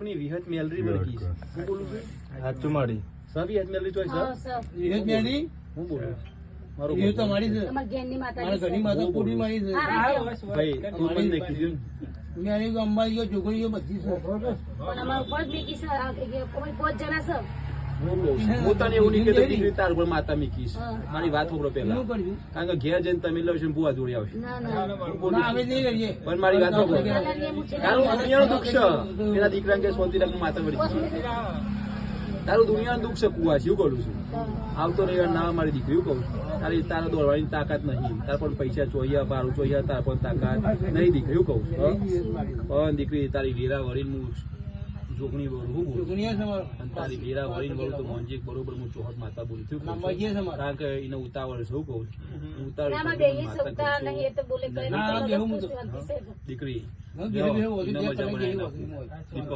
જોકની વિહત મેલરી વળગીશ હું બોલું છું? સાચું મારી. સર વિહત મેલરી હા, સર. વિવેક મેરી હું બોલું. મારો એ તો મારી છે. તમારા ઘેરની મારા માતાજી ઘરની માતા પૂરી મારી છે. ભાઈ તું પણ નહીં કીધું મેરી અંબાજીઓ છોકરીઓ બધી છે. પણ અમાર ઉપર મીકી સર આ કે કોઈ પોત જણા છે હું કહું છું. હું તને એવું નહીં. કહેતો દીકરી તાર ઉપર માતા મીકીશ મારી વાત સાંભળો પહેલા. કારણ કે ઘેર જઈને તમે લાવશો ને બુઆ જોડી આવશે. પણ મારી વાત મૂછે તારું દુનિયાનું દુઃખ છે. એના દીકરાને કે શાંતિ રાખ માતા વળી તારું દુનિયાનું દુઃખ છે કુવા છે એવું કહું છું? આવતો રવિવાર ના મારી દીકરી કહું છું? તારી તારા દોડવાની તાકાત નહીં. તાર પણ પૈસા ચોયા બારું ચોયા તાર પણ તાકાત નહીં દીકરી એવું કહું છું? પણ દીકરી તારી વેરા વળીને હું જોગણી બોલું તારી વેરા વળીને બોલું તો મોંજી બરોબર હું ચોહટ માતા બોલું. અંબાજી કારણ કે એને ઉતાવળ છે કહું છું. ઉતાવળ ના, બેહી. નહીં એ તો બોલે ના, બેહું. દીકરી. દીપક.